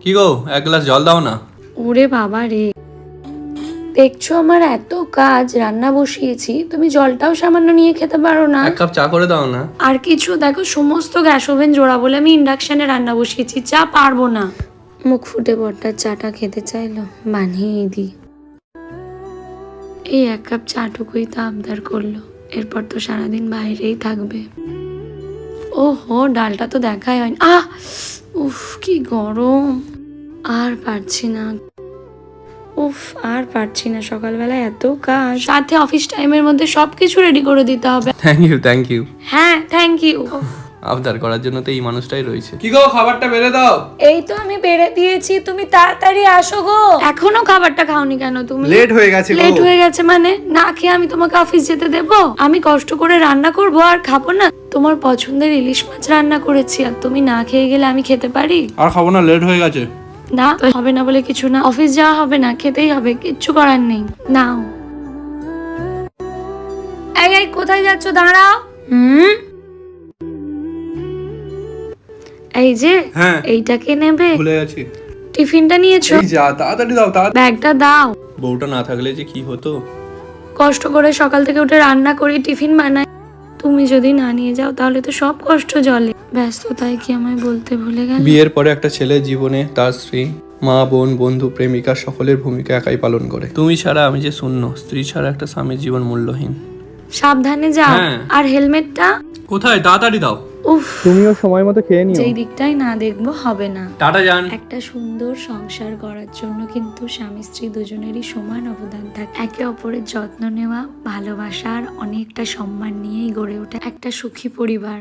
কি গো এক গ্লাস জল দাও না। ওরে বাবা রে। দেখছ আমার এত কাজ রান্না বসিয়েছি তুমি জলটাও সামান্য নিয়ে খেতে পারো না। এক কাপ চা করে দাও না। আর কিছু দেখো সমস্ত গ্যাস ওভেন জোড়া বলে আমি ইন্ডাকশনে রান্না বসিয়েছি চা পারব না। মুখ ফুটে বড়টার চাটা খেতে চাইলো বানিয়ে দিই এই এক কাপ চাটুকুই তো আবদার করল এরপর তো সারাদিন বাইরেই থাকবে। ও হো ডালটা তো দেখাই হয়নি। আহ! উফ কি গরম। আর পারছি না। উফ আর পারছি না। সকালবেলা এত কাজ। সাথে অফিস টাইমের মধ্যে সবকিছু রেডি করে দিতে হবে। থ্যাংক ইউ থ্যাংক ইউ হ্যাঁ থ্যাংক ইউ আবদার করার জন্য তো এই মানুষটাই রয়েছে। কি গো খাবারটা বেড়ে দাও। এই তো আমি বেড়ে দিয়েছি তুমি তাড়াতাড়ি আসো গো। এখনও খাবারটা খাওনি কেন তুমি? লেট হয়ে গেছে লেট হয়ে গেছে মানে? না খেয়ে আমি তোমাকে অফিস যেতে দেব? আমি কষ্ট করে রান্না করব আর খাব না। তোমার পছন্দের ইলিশ মাছ রান্না করেছি আর তুমি না খেয়ে গেলে আমি খেতে পারি? আর খাব না লেট হয়ে গেছে। না হবে না বলে কিছু না। অফিস যাওয়া হবে না খেতেই হবে কিচ্ছু করার নেই। নাও। এই এই কোথায় যাচ্ছ? দাঁড়াও। হুম? এই যে হ্যাঁ। এইটাকে নেবে? ভুলে গেছি। টিফিনটা নিয়েছো? এই যা তাড়াতাড়ি দাও তাড়াতাড়ি। ব্যাগটা দাও। বউটা না থাকলে যে কি হতো? কষ্ট করে সকাল থেকে উঠে রান্না করি টিফিন বানাই। তুমি যদি না নিয়ে যাও তাহলে তো সব কষ্ট জলে। ব্যস্ততায় কি আমায় বলতে ভুলে গেল? বিয়ের পরে একটা ছেলের জীবনে তার স্ত্রী মা বোন বন্ধু প্রেমিকা সকলের ভূমিকা একাই পালন করে। তুমি ছাড়া আমি যে শূন্য স্ত্রী ছাড়া একটা স্বামীর জীবন মূল্যহীন। সাবধানে যাও। হ্যাঁ। আর হেলমেটটা? কোথায়? তাড়াতাড়ি দাও। উফ। তুমিও সময় মতো খেয়ে নিও। যেই দিকটাই না দেখব হবে না। টাটা যান একটা সুন্দর সংসার গড়ার জন্য কিন্তু স্বামী স্ত্রী দুজনেরই সমান অবদান থাকে। একে অপরের যত্ন নেওয়া ভালোবাসার আর অনেকটা সম্মান নিয়েই গড়ে ওঠে একটা সুখী পরিবার।